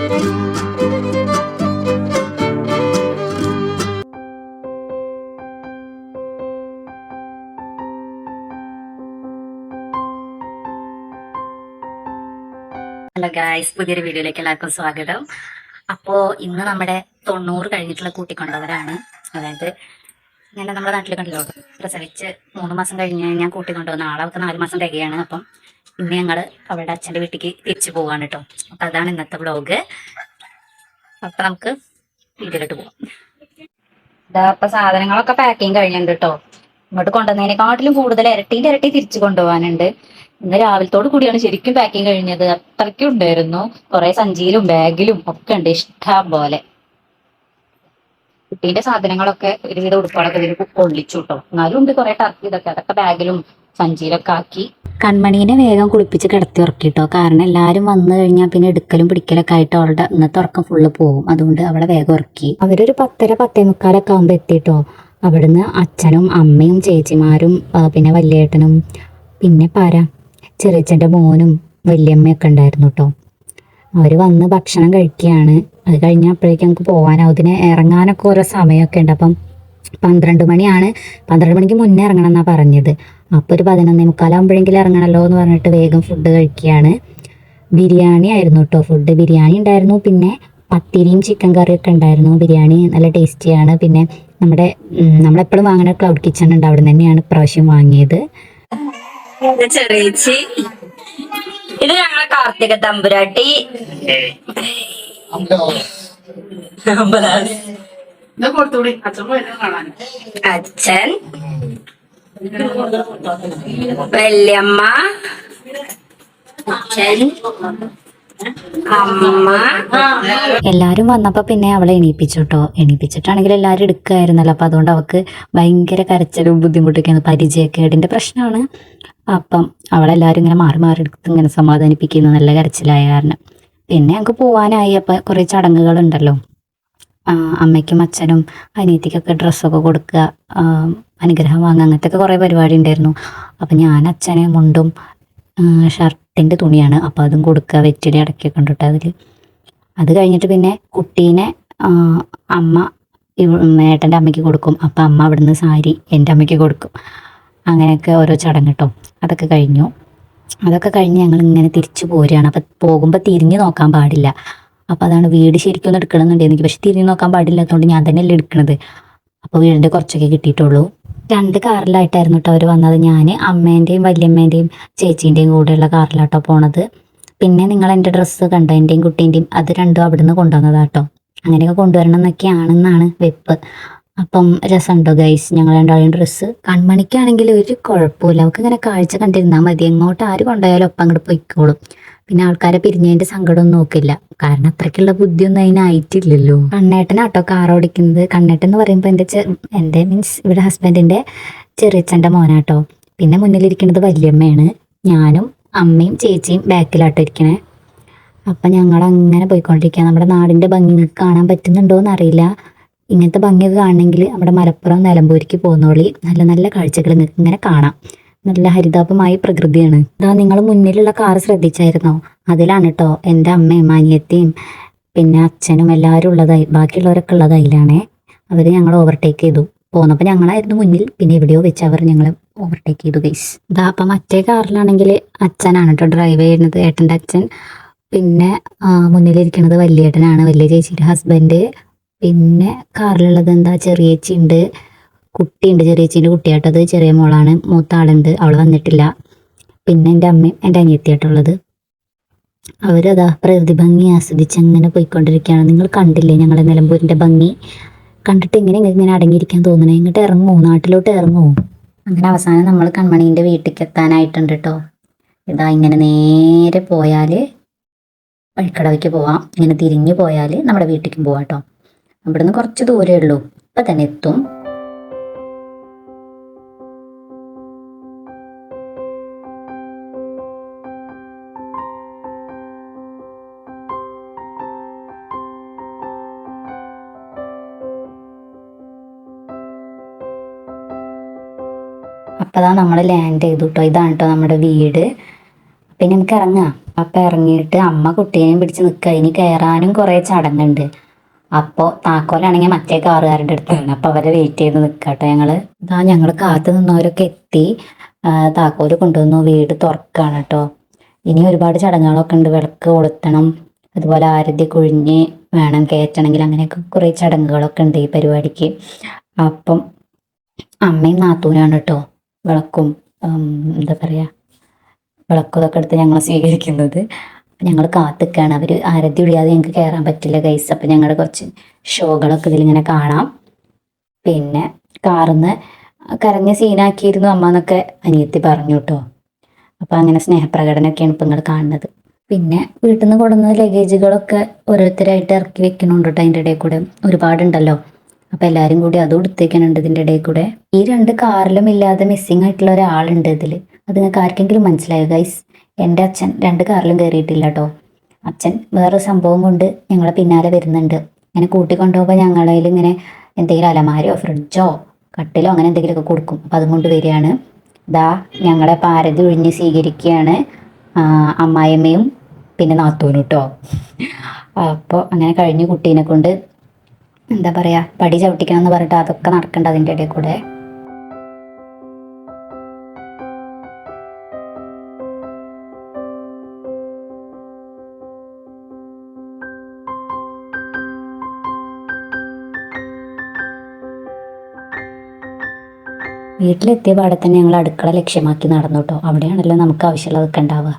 Hello guys പുതിയൊരു വീഡിയോയിലേക്ക് എല്ലാവർക്കും സ്വാഗതം. അപ്പോ ഇന്ന് നമ്മുടെ തൊണ്ണൂറ് കഴിഞ്ഞിട്ടുള്ള കൂട്ടിക്കൊണ്ടവരാണ്. അതായത് ഞാൻ നമ്മുടെ നാട്ടിൽ കണ്ടല്ലോ പ്രസവിച്ച് മൂന്ന് മാസം കഴിഞ്ഞ് ഞാൻ കൂട്ടിക്കൊണ്ടുവന്ന ആളവർക്ക് നാല് മാസം തികയാണ്. അപ്പം ഇന്ന് ഞങ്ങൾ അവളുടെ അച്ഛന്റെ വീട്ടിലേക്ക് തിരിച്ചു പോവാണ് കേട്ടോ അപ്പൊ അതാണ് ഇന്നത്തെ ബ്ലോഗ് അപ്പൊ നമുക്ക് ഇതിലോട്ട് പോവാം. ഇതാ അപ്പൊ സാധനങ്ങളൊക്കെ പാക്കിങ് കഴിഞ്ഞിട്ടുണ്ട് കേട്ടോ ഇങ്ങോട്ട് കൊണ്ടുവന്നതിനെക്കാട്ടിലും കൂടുതൽ ഇരട്ടിന്റെ ഇരട്ടി തിരിച്ചു കൊണ്ടുപോകാനുണ്ട് ഇന്ന് രാവിലത്തോട് കൂടിയാണ് ശരിക്കും പാക്കിങ് കഴിഞ്ഞത്. അത്രയ്ക്കും ഉണ്ടായിരുന്നു. കുറെ സഞ്ചിയിലും ബാഗിലും ഒക്കെ ഉണ്ട് ഇഷ്ടം പോലെ. കുട്ടീന്റെ സാധനങ്ങളൊക്കെ ഒരുവിധ ഉടുപ്പുകളൊക്കെ ഇതിൽ കൊള്ളിച്ചു കേട്ടോ എന്നാലും ഉണ്ട് കുറെ ടർക്കി ഇതൊക്കെ. അതൊക്കെ ബാഗിലും സഞ്ചിയിലൊക്കെ ആക്കി. കൺമണീനെ വേഗം കുളിപ്പിച്ച് കിടത്തി ഉറക്കിട്ടോ. കാരണം എല്ലാരും വന്നു കഴിഞ്ഞാൽ പിന്നെ എടുക്കലും പിടിക്കലൊക്കെ ആയിട്ട് അവളുടെ ഇന്നത്തെ ഉറക്കം ഫുള്ള് പോകും അതുകൊണ്ട് അവളെ വേഗം ഉറക്കി. അവരൊരു പത്തര പത്തേ മുക്കാലൊക്കെ ആകുമ്പോൾ എത്തിട്ടോ. അവിടുന്ന് അച്ഛനും അമ്മയും ചേച്ചിമാരും പിന്നെ വല്യേട്ടനും പിന്നെ പാര ചെറിയച്ഛന്റെ മോനും വല്യമ്മയൊക്കെ ഉണ്ടായിരുന്നു കേട്ടോ അവർ വന്ന് ഭക്ഷണം കഴിക്കുകയാണ്. അത് കഴിഞ്ഞപ്പോഴേക്കും നമുക്ക് പോകാനാവും ഇതിന് ഇറങ്ങാനൊക്കെ ഓരോ സമയമൊക്കെ ഉണ്ട്. അപ്പം പന്ത്രണ്ട് മണിയാണ്. പന്ത്രണ്ട് മണിക്ക് മുന്നേ ഇറങ്ങണം എന്നാണ് പറഞ്ഞത്. അപ്പോൾ ഒരു പതിനൊന്നേ മുക്കാലാകുമ്പോഴെങ്കിലും ഇറങ്ങണമല്ലോ എന്ന് പറഞ്ഞിട്ട് വേഗം ഫുഡ് കഴിക്കുകയാണ്. ബിരിയാണി ആയിരുന്നു കേട്ടോ ഫുഡ് ബിരിയാണി ഉണ്ടായിരുന്നു. പിന്നെ പത്തിരിയും ചിക്കൻ കറിയൊക്കെ ഉണ്ടായിരുന്നു. ബിരിയാണി നല്ല ടേസ്റ്റിയാണ് പിന്നെ നമ്മുടെ നമ്മളെപ്പോഴും വാങ്ങുന്ന ക്ലൗഡ് കിച്ചൺ ഉണ്ട്. അവിടെ തന്നെയാണ് ഇപ്രാവശ്യം വാങ്ങിയത്. ചെറിയച്ചി ഇത് ഞങ്ങളെ കാർത്തിക തമ്പുരാട്ടി. കൊടുത്തുകൂടി? അച്ഛൻ പോയിട്ട് കാണാൻ. അച്ഛൻ. വല്യമ്മ. അച്ഛൻ. അമ്മ. എല്ലാരും വന്നപ്പോ പിന്നെ അവളെ എണീപ്പിച്ചു കേട്ടോ എണീപ്പിച്ചിട്ടാണെങ്കിൽ എല്ലാരും എടുക്കായിരുന്നല്ലോ അപ്പൊ അതുകൊണ്ട് അവക്ക് ഭയങ്കര കരച്ചിലും ബുദ്ധിമുട്ടൊക്കെയാണ് പരിചയക്കേടിന്റെ പ്രശ്നമാണ് അപ്പം അവളെല്ലാരും ഇങ്ങനെ മാറി മാറി എടുത്ത് ഇങ്ങനെ സമാധാനിപ്പിക്കുന്നു. നല്ല കരച്ചിലായ കാരണം. പിന്നെ ഞങ്ങൾക്ക് പോവാനായി. അപ്പൊ കുറെ ചടങ്ങുകളുണ്ടല്ലോ. ആ, അമ്മയ്ക്കും അച്ഛനും അനിയത്തിക്കൊക്കെ ഡ്രസ്സൊക്കെ കൊടുക്കുക അനുഗ്രഹം വാങ്ങുക അങ്ങനത്തെ ഒക്കെ കുറേ പരിപാടി ഉണ്ടായിരുന്നു. അപ്പം ഞാൻ അച്ഛനെ മുണ്ടും ഷർട്ടിന്റെ തുണിയാണ് അപ്പോൾ അതും കൊടുക്കുക വെറ്റിലി അടക്കിയൊക്കെ ഉണ്ട് അതിൽ അത് കഴിഞ്ഞിട്ട് പിന്നെ കുട്ടീനെ അമ്മ ഏട്ടന്റെ അമ്മയ്ക്ക് കൊടുക്കും. അപ്പം അമ്മ അവിടുന്ന് സാരി എന്റെ അമ്മയ്ക്ക് കൊടുക്കും. അങ്ങനെയൊക്കെ ഓരോ ചടങ്ങ് കേട്ടോ അതൊക്കെ കഴിഞ്ഞു. അതൊക്കെ കഴിഞ്ഞ് ഞങ്ങൾ ഇങ്ങനെ തിരിച്ചു പോരുകയാണ്. അപ്പം പോകുമ്പോൾ തിരിഞ്ഞു നോക്കാൻ പാടില്ല. അപ്പോൾ അതാണ് വീട് ശരിക്കും ഒന്ന് എനിക്ക്. പക്ഷെ തിരിഞ്ഞു നോക്കാൻ പാടില്ലാത്തതുകൊണ്ട് ഞാൻ തന്നെയല്ലേ എടുക്കണത്. അപ്പോൾ വീടിന്റെ കുറച്ചൊക്കെ കിട്ടിയിട്ടുള്ളൂ. രണ്ട് കാറിലായിട്ടായിരുന്നു കേട്ടോ അവർ വന്നത്. ഞാൻ അമ്മേന്റെയും വല്യമ്മേന്റെയും ചേച്ചീന്റെയും കൂടെയുള്ള കാറിലാട്ടോ പോണത്. പിന്നെ നിങ്ങൾ എന്റെ ഡ്രസ്സ് കണ്ടോ? എന്റെയും കുട്ടീന്റെയും. അത് രണ്ടും അവിടുന്ന് കൊണ്ടുവന്നതാട്ടോ അങ്ങനെയൊക്കെ കൊണ്ടുവരണം എന്നൊക്കെയാണെന്നാണ് വെപ്പ്. അപ്പം രസമുണ്ടോ ഗൈസ് ഞങ്ങൾ രണ്ടാളും ഡ്രസ്സ്. കൺമണിക്കാണെങ്കിൽ ഒരു കുഴപ്പമില്ല. അവൾക്ക് ഇങ്ങനെ കാഴ്ച കണ്ടിരുന്നാൽ മതി. എങ്ങോട്ട് ആര് കൊണ്ടുപോയാലും ഒപ്പം അങ്ങോട്ട് പൊയ്ക്കോളും. പിന്നെ ആൾക്കാരെ പിരിഞ്ഞതിന്റെ സങ്കടം നോക്കില്ല. കാരണം അത്രയ്ക്കുള്ള ബുദ്ധിയൊന്നും അതിനായിട്ടില്ലല്ലോ കണ്ണേട്ടനാട്ടോ കാർ ഓടിക്കുന്നത്. കണ്ണേട്ടൻ എന്ന് പറയുമ്പോൾ എന്റെ എന്റെ മീൻസ് ഇവിടെ ഹസ്ബൻഡിന്റെ ചെറിയച്ഛന്റെ മോനാട്ടോ. പിന്നെ മുന്നിലിരിക്കുന്നത് വല്യമ്മയാണ്. ഞാനും അമ്മയും ചേച്ചിയും ബാക്കിലാട്ടോ ഇരിക്കണേ. അപ്പം ഞങ്ങൾ അങ്ങനെ പോയിക്കൊണ്ടിരിക്കുക നമ്മുടെ നാടിന്റെ ഭംഗി കാണാൻ പറ്റുന്നുണ്ടോ എന്നറിയില്ല. ഇങ്ങനത്തെ ഭംഗിയൊക്കെ കാണണമെങ്കിൽ നമ്മുടെ മലപ്പുറം നിലമ്പൂരിക്ക് പോകുന്നോളി. നല്ല നല്ല കാഴ്ചകൾ ഇങ്ങനെ കാണാം. നല്ല ഹരിതാപമായ പ്രകൃതിയാണ്. ഇതാ നിങ്ങൾ മുന്നിലുള്ള കാറ് ശ്രദ്ധിച്ചായിരുന്നോ? അതിലാണ് കേട്ടോ എന്റെ അമ്മയും അനിയത്തിയും പിന്നെ അച്ഛനും എല്ലാവരും ഉള്ളതായി ബാക്കിയുള്ളവരൊക്കെ ഉള്ളത് അതിലാണേ അവർ ഞങ്ങൾ ഓവർടേക്ക് ചെയ്തു. പോന്നപ്പോൾ ഞങ്ങളായിരുന്നു മുന്നിൽ പിന്നെ എവിടെയോ വെച്ച് അവർ ഞങ്ങൾ ഓവർടേക്ക് ചെയ്തു ഗൈസ് ഇതാ അപ്പം മറ്റേ കാറിലാണെങ്കിൽ അച്ഛനാണ് കേട്ടോ ഡ്രൈവ് ചെയ്യുന്നത് ഏട്ടന്റെ അച്ഛൻ. പിന്നെ മുന്നിലിരിക്കുന്നത് വല്യേട്ടനാണ് വലിയ ചേച്ചിയുടെ ഹസ്ബൻഡ് പിന്നെ കാറിലുള്ളത് എന്താ ചെറിയേച്ചി ഉണ്ട്. കുട്ടിയുണ്ട് ചെറിയേച്ചീന്റെ കുട്ടിയായിട്ടത് ചെറിയ മോളാണ്. മൂത്ത ആളുണ്ട്. അവൾ വന്നിട്ടില്ല. പിന്നെ എന്റെ അമ്മയും എന്റെ അനിയത്തിയായിട്ടുള്ളത്. അവരതാ പ്രകൃതി ഭംഗി ആസ്വദിച്ച് അങ്ങനെ പോയിക്കൊണ്ടിരിക്കുകയാണ്. നിങ്ങൾ കണ്ടില്ലേ ഞങ്ങളെ നിലമ്പൂരിന്റെ ഭംഗി? കണ്ടിട്ട് ഇങ്ങനെ ഇങ്ങനെ അടങ്ങിയിരിക്കാൻ തോന്നണേ. ഇങ്ങോട്ട് ഇറങ്ങുമോ നാട്ടിലോട്ട് ഇറങ്ങുമോ അങ്ങനെ അവസാനം നമ്മൾ കൺമണീന്റെ വീട്ടിലേക്ക് എത്താനായിട്ടുണ്ട് കേട്ടോ ഇതാ ഇങ്ങനെ നേരെ പോയാൽ വഴിക്കടവയ്ക്ക് പോവാം. ഇങ്ങനെ തിരിഞ്ഞു പോയാൽ നമ്മുടെ വീട്ടിലേക്കും പോവാം കേട്ടോ അവിടുന്ന് കുറച്ച് ദൂരമേ ഉള്ളൂ. ഇപ്പം തന്നെ എത്തും. അപ്പതാ നമ്മൾ ലാൻഡ് ചെയ്തു കേട്ടോ ഇതാണ് കേട്ടോ നമ്മുടെ വീട്. പിന്നെ നമുക്ക് ഇറങ്ങാം. അപ്പം ഇറങ്ങിയിട്ട് അമ്മ കുട്ടീനെയും പിടിച്ച് നിൽക്കുക ഇനി കയറാനും കുറേ ചടങ്ങുണ്ട്. അപ്പോൾ താക്കോലാണെങ്കിൽ മറ്റേ കാറുകാരുടെ അടുത്താണ്. അപ്പോൾ അവരെ വെയിറ്റ് ചെയ്ത് നിൽക്കട്ടെ ഞങ്ങൾ ഇതാ ഞങ്ങൾ കാത്ത് നിന്നവരൊക്കെ എത്തി. താക്കോൽ കൊണ്ടുവന്നു. വീട് തുറക്കാണ് കേട്ടോ ഇനി ഒരുപാട് ചടങ്ങുകളൊക്കെ ഉണ്ട്. വിളക്ക് കൊളുത്തണം. അതുപോലെ ആരതി കുഴിഞ്ഞ് വേണം കയറ്റണമെങ്കിൽ അങ്ങനെയൊക്കെ കുറേ ചടങ്ങുകളൊക്കെ ഉണ്ട് ഈ പരിപാടിക്ക്. അപ്പം അമ്മയും നാത്തൂനാണ് കേട്ടോ വിളക്കും. എന്താ പറയുക വിളക്കും ഇതൊക്കെ എടുത്ത് ഞങ്ങൾ സ്വീകരിക്കുന്നത്. ഞങ്ങൾ കാത്തിക്കാണ്. അവർ ആരതി ഒഴിയാതെ ഞങ്ങൾക്ക് കയറാൻ പറ്റില്ല ഗൈസ് അപ്പം ഞങ്ങളുടെ കുറച്ച് ഷോകളൊക്കെ ഇതിലിങ്ങനെ കാണാം. പിന്നെ കാറിന്ന് കരഞ്ഞ സീനാക്കിയിരുന്നു അമ്മ എന്നൊക്കെ അനിയത്തി പറഞ്ഞു കേട്ടോ അപ്പം അങ്ങനെ സ്നേഹപ്രകടനമൊക്കെയാണ് ഇപ്പം നിങ്ങൾ കാണുന്നത്. പിന്നെ വീട്ടിൽ നിന്ന് കൊടുന്ന ലഗേജുകളൊക്കെ ഓരോരുത്തരായിട്ട് ഇറക്കി വെക്കണുണ്ട് കേട്ടോ അതിന്റെ ഇടയിൽ കൂടെ ഒരുപാടുണ്ടല്ലോ. അപ്പം എല്ലാരും കൂടി അതും എടുത്തേക്കാനുണ്ട് ഇതിന്റെ ഇടയിൽ കൂടെ. ഈ രണ്ട് കാറിലും ഇല്ലാതെ മിസ്സിങ് ആയിട്ടുള്ള ഒരാളുണ്ട് ഇതിൽ. അത് നിങ്ങൾക്ക് ആർക്കെങ്കിലും മനസ്സിലായോ ഗൈസ് എന്റെ അച്ഛൻ രണ്ട് കാറിലും കയറിയിട്ടില്ല കേട്ടോ അച്ഛൻ വേറെ സംഭവം കൊണ്ട് ഞങ്ങളെ പിന്നാലെ വരുന്നുണ്ട്. ഇങ്ങനെ കൂട്ടിക്കൊണ്ടുപോകുമ്പോൾ ഞങ്ങളതിൽ ഇങ്ങനെ എന്തെങ്കിലും അലമാരയോ ഫ്രിഡ്ജോ കട്ടിലോ അങ്ങനെ എന്തെങ്കിലുമൊക്കെ കൊടുക്കും. അപ്പം അതും കൊണ്ട് വരികയാണ്. ദാ ഞങ്ങളെ പാരതി ഒഴിഞ്ഞ് സ്വീകരിക്കുകയാണ്. അമ്മായിയമ്മയും പിന്നെ നാത്തൂനും കേട്ടോ അപ്പോൾ അങ്ങനെ കഴിഞ്ഞ് കുട്ടീനെ കൊണ്ട് എന്താ പറയാ പടി ചവിട്ടിക്കണം എന്ന് പറഞ്ഞിട്ട് അതൊക്കെ നടക്കണ്ട അതിന്റെ ഇടയിൽ കൂടെ. വീട്ടിലെത്തിയ പാടെ തന്നെ ഞങ്ങൾ അടുക്കള ലക്ഷ്യമാക്കി നടന്നു കേട്ടോ അവിടെയാണല്ലോ നമുക്ക് ആവശ്യമുള്ളതൊക്കെ ഉണ്ടാവുക.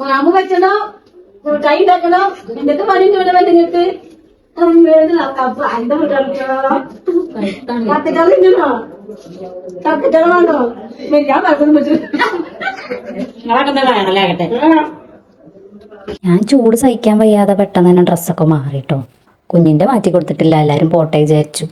അക്കള പണിക്കളി ഇതാണോ അക്കള പണിക്കളി മാമു വെച്ചണോ കൈ ഉണ്ടാക്കണോ എന്തൊക്കെ പണി ഇവിടെ നിങ്ങൾക്ക് ഞാൻ പറഞ്ഞു ഞാൻ ചൂട് സഹിക്കാൻ വയ്യാതെ പെട്ടെന്ന് തന്നെ ഡ്രസ്സൊക്കെ മാറിട്ടോ. കുഞ്ഞിന്റെ മാറ്റി കൊടുത്തിട്ടില്ല എല്ലാരും പോട്ടെ വിചാരിച്ചു.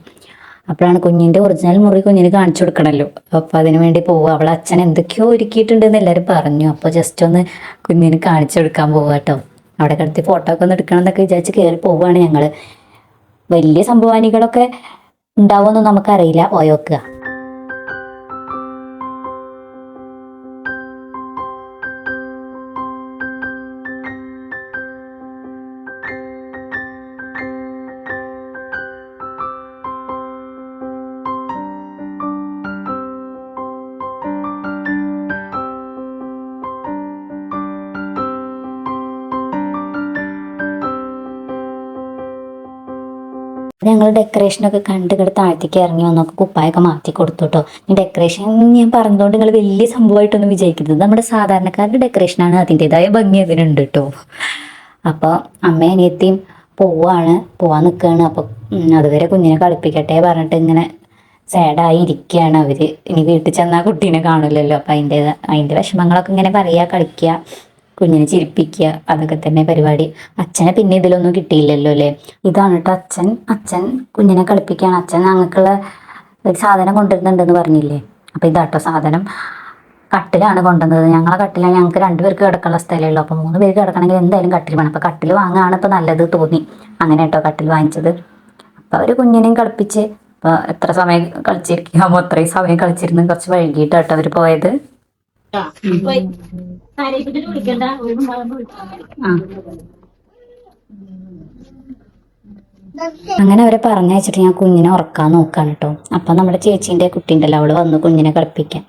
അപ്പോഴാണ് കുഞ്ഞിന്റെ ഒറിജിനൽ മുറി കുഞ്ഞിന് കാണിച്ചു കൊടുക്കണമല്ലോ അപ്പോൾ അതിന് വേണ്ടി പോവുക. അവളെ അച്ഛൻ എന്തൊക്കെയോ ഒരുക്കിയിട്ടുണ്ടെന്ന് എല്ലാവരും പറഞ്ഞു. അപ്പോൾ ജസ്റ്റ് ഒന്ന് കുഞ്ഞിന് കാണിച്ചു കൊടുക്കാൻ പോവുക കേട്ടോ. അവിടെ കിടത്തി ഫോട്ടോ ഒക്കെ ഒന്ന് എടുക്കണം എന്നൊക്കെ വിചാരിച്ച് കയറി പോവുകയാണ് ഞങ്ങൾ വലിയ സംഭവാനികളൊക്കെ ഉണ്ടാവുമെന്ന് നമുക്കറിയില്ല. പോയോക്കുക ഞങ്ങൾ ഡെക്കറേഷനൊക്കെ കണ്ട് ഇവിടെ താഴത്തേക്ക് ഇറങ്ങി വന്നൊക്കെ കുപ്പായൊക്കെ മാറ്റി കൊടുത്തു കേട്ടോ ഡെക്കറേഷൻ ഞാൻ പറഞ്ഞതുകൊണ്ട് നിങ്ങൾ വലിയ സംഭവമായിട്ടൊന്നും വിചാരിക്കരുത് നമ്മുടെ സാധാരണക്കാരുടെ ഡെക്കറേഷനാണ് അതിന്റെതായ ഭംഗി അതിനുണ്ട് കേട്ടോ അപ്പോൾ അമ്മ അനിയത്തിയും പോവാണ്. പോവാൻ നിൽക്കുകയാണ് അപ്പോൾ അതുവരെ കുഞ്ഞിനെ കളിപ്പിക്കട്ടെ പറഞ്ഞിട്ട് ഇങ്ങനെ സാഡായി ഇരിക്കുകയാണ് അവർ ഇനി വീട്ടിൽ ചെന്നാൽ കുട്ടീനെ കാണില്ലല്ലോ അപ്പം അതിന്റെ അതിന്റെ വിഷമങ്ങളൊക്കെ ഇങ്ങനെ പറയുക കളിക്കുക കുഞ്ഞിനെ ചിരിപ്പിക്കുക അതൊക്കെ തന്നെ പരിപാടി. അച്ഛനെ പിന്നെ ഇതിലൊന്നും കിട്ടിയില്ലല്ലോ അല്ലേ? ഇതാണ് കേട്ടോ അച്ഛൻ. അച്ഛൻ കുഞ്ഞിനെ കളിപ്പിക്കുകയാണ്. അച്ഛൻ ഞങ്ങൾക്കുള്ള ഒരു സാധനം കൊണ്ടുവരുന്നുണ്ടെന്ന് പറഞ്ഞില്ലേ? അപ്പോൾ ഇതാട്ടോ സാധനം. കട്ടിലാണ് കൊണ്ടുവന്നത്. ഞങ്ങളെ കട്ടിലാണ് ഞങ്ങൾക്ക് രണ്ടുപേർക്ക് കിടക്കാനുള്ള സ്ഥലമേ ഉള്ളൂ. അപ്പോൾ മൂന്ന് പേർക്ക് കിടക്കണമെങ്കിൽ എന്തായാലും കട്ടിൽ വേണം. അപ്പോൾ കട്ടിൽ വാങ്ങുകയാണ് ഇപ്പോൾ നല്ലത് തോന്നി. അങ്ങനെ കേട്ടോ കട്ടിൽ വാങ്ങിച്ചത്. അപ്പോൾ അവർ കുഞ്ഞിനെയും കളിപ്പിച്ച് അപ്പോൾ എത്ര സമയം കളിച്ചിരിക്കാമോ അത്രയും സമയം കളിച്ചിരുന്ന് കുറച്ച് വൈകിട്ടാട്ടോ അവർ പോയത്. അങ്ങനെ അവരെ പറഞ്ഞയച്ചിട്ട് ഞാൻ കുഞ്ഞിനെ ഉറക്കാൻ നോക്കാണ് കേട്ടോ അപ്പം നമ്മുടെ ചേച്ചീന്റെ കുട്ടിണ്ടല്ലോ അവൾ വന്നു കുഞ്ഞിനെ കളിപ്പിക്കാൻ.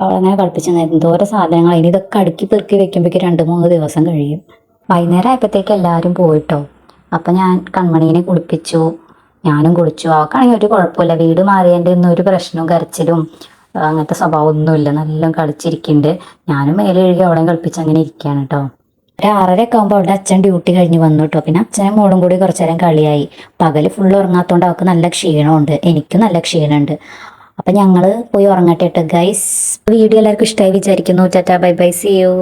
അവളങ്ങനെ കളിപ്പിച്ചു എന്തോരം സാധനങ്ങൾ അതിന് ഇതൊക്കെ അടുക്കി പെറുക്കി വെക്കുമ്പോഴേക്ക് രണ്ട് മൂന്ന് ദിവസം കഴിയും. വൈകുന്നേരം ആയപ്പോഴത്തേക്ക് എല്ലാവരും പോയിട്ടോ അപ്പം ഞാൻ കൺമണീനെ കുളിപ്പിച്ചു. ഞാനും കുളിച്ചു. അവൾക്കാണെങ്കിൽ ഒരു കുഴപ്പമില്ല. വീട് മാറിയതിന്റെ ഒന്നും ഒരു പ്രശ്നവും കരച്ചിലും അങ്ങനത്തെ സ്വഭാവം ഒന്നുമില്ല നല്ല കളിച്ചിരിക്കുന്നുണ്ട് ഞാനും മേലെ എഴുതി അവിടെയും കളിപ്പിച്ച് അങ്ങനെ ഇരിക്കുകയാണ് കേട്ടോ ഒരു ആറര ഒക്കെ ആകുമ്പോൾ അവിടെ അച്ഛൻ ഡ്യൂട്ടി കഴിഞ്ഞ് വന്നു കേട്ടോ പിന്നെ അച്ഛനും മോളും കൂടി കുറച്ചു നേരം കളിയായി. പകൽ ഫുള്ള് ഉറങ്ങാത്തതുകൊണ്ട് അവൾക്ക് നല്ല ക്ഷീണമുണ്ട്. എനിക്കും നല്ല ക്ഷീണമുണ്ട്. അപ്പം ഞങ്ങൾ പോയി ഉറങ്ങട്ടെ കേട്ടോ ഗൈസ് വീഡിയോ എല്ലാവർക്കും ഇഷ്ടമായി വിചാരിക്കുന്നു. Tata bye bye. See you